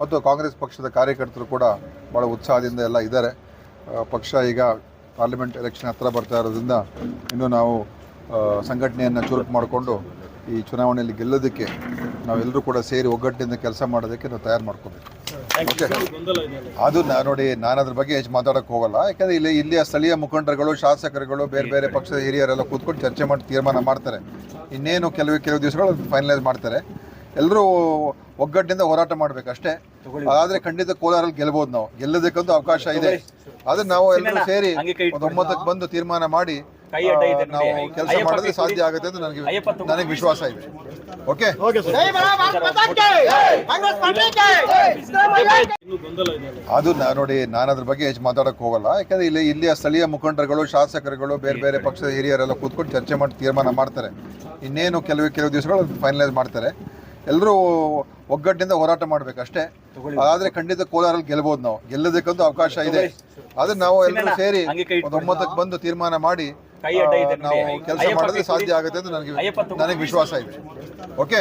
ಮತ್ತು ಕಾಂಗ್ರೆಸ್ ಪಕ್ಷದ ಕಾರ್ಯಕರ್ತರು ಕೂಡ ಭಾಳ ಉತ್ಸಾಹದಿಂದ ಎಲ್ಲ ಇದ್ದಾರೆ. ಪಕ್ಷ ಈಗ ಪಾರ್ಲಿಮೆಂಟ್ ಎಲೆಕ್ಷನ್ ಹತ್ರ ಬರ್ತಾ ಇರೋದ್ರಿಂದ ಇನ್ನು ನಾವು ಸಂಘಟನೆಯನ್ನು ಚುರುಕು ಮಾಡಿಕೊಂಡು ಈ ಚುನಾವಣೆಯಲ್ಲಿ ಗೆಲ್ಲೋದಕ್ಕೆ ನಾವೆಲ್ಲರೂ ಕೂಡ ಸೇರಿ ಒಗ್ಗಟ್ಟಿನಿಂದ ಕೆಲಸ ಮಾಡೋದಕ್ಕೆ ನಾವು ತಯಾರು ಮಾಡ್ಕೋಬೇಕು. ಓಕೆ ಅದು ನಾ ನೋಡಿ ನಾನು ಅದ್ರ ಬಗ್ಗೆ ಹೆಚ್ಚು ಮಾತಾಡೋಕ್ಕೆ ಹೋಗಲ್ಲ. ಯಾಕಂದರೆ ಇಲ್ಲಿ ಇಲ್ಲಿಯ ಸ್ಥಳೀಯ ಮುಖಂಡರುಗಳು ಶಾಸಕರುಗಳು ಬೇರೆ ಬೇರೆ ಪಕ್ಷದ ಹಿರಿಯರೆಲ್ಲ ಕೂತ್ಕೊಂಡು ಚರ್ಚೆ ಮಾಡಿ ತೀರ್ಮಾನ ಮಾಡ್ತಾರೆ. ಇನ್ನೇನು ಕೆಲವು ಕೆಲವು ದಿವಸಗಳು ಫೈನಲೈಸ್ ಮಾಡ್ತಾರೆ. ಎಲ್ಲರೂ ಒಗ್ಗಟ್ಟಿನಿಂದ ಹೋರಾಟ ಮಾಡಬೇಕು ಅಷ್ಟೇ ಆದರೆ ಖಂಡಿತ ಕೋಲಾರಲ್ಲಿ ಗೆಲ್ಬೋದು ನಾವು. ಗೆಲ್ಲೋದಕ್ಕಂತೂ ಅವಕಾಶ ಇದೆ. ಅದನ್ನ ನಾವು ಎಲ್ಲರೂ ಸೇರಿ ಒಂದು ಒಮ್ಮತಕ್ಕೆ ಬಂದು ತೀರ್ಮಾನ ಮಾಡಿ ನಾವು ಕೆಲಸ ಮಾಡಿದ್ರೆ ಸಾಧ್ಯ ಆಗುತ್ತೆ ಅಂತ ನನಗೆ ನನಗೆ ವಿಶ್ವಾಸ ಇದೆ. ಓಕೆ ಅದು ನಾ ನೋಡಿ ನಾನು ಅದ್ರ ಬಗ್ಗೆ ಹೆಚ್ಚು ಮಾತಾಡಕ್ಕೆ ಹೋಗಲ್ಲ. ಯಾಕಂದ್ರೆ ಇಲ್ಲಿ ಇಲ್ಲಿಯ ಸ್ಥಳೀಯ ಮುಖಂಡರುಗಳು ಶಾಸಕರುಗಳು ಬೇರೆ ಬೇರೆ ಪಕ್ಷದ ಹಿರಿಯರೆಲ್ಲ ಕೂತ್ಕೊಂಡು ಚರ್ಚೆ ಮಾಡಿ ತೀರ್ಮಾನ ಮಾಡ್ತಾರೆ. ಇನ್ನೇನು ಕೆಲವು ಕೆಲವು ದಿವಸಗಳು ಫೈನಲೈಸ್ ಮಾಡ್ತಾರೆ. ಎಲ್ಲರೂ ಒಗ್ಗಟ್ಟಿನಿಂದ ಹೋರಾಟ ಮಾಡಬೇಕು ಅಷ್ಟೇ ಆದರೆ ಖಂಡಿತ ಕೋಲಾರಲ್ಲಿ ಗೆಲ್ಬೋದು ನಾವು. ಗೆಲ್ಲದಕ್ಕಂತೂ ಅವಕಾಶ ಇದೆ. ಆದ್ರೆ ನಾವು ಎಲ್ಲರೂ ಸೇರಿ ಒಂದು ಒಮ್ಮತಕ್ಕೆ ಬಂದು ತೀರ್ಮಾನ ಮಾಡಿ ನಾವು ಕೆಲಸ ಮಾಡಿದ್ರೆ ಸಾಧ್ಯ ಆಗುತ್ತೆ ಅಂತ ನನಗೆ ನನಗೆ ವಿಶ್ವಾಸ ಇದೆ. ಓಕೆ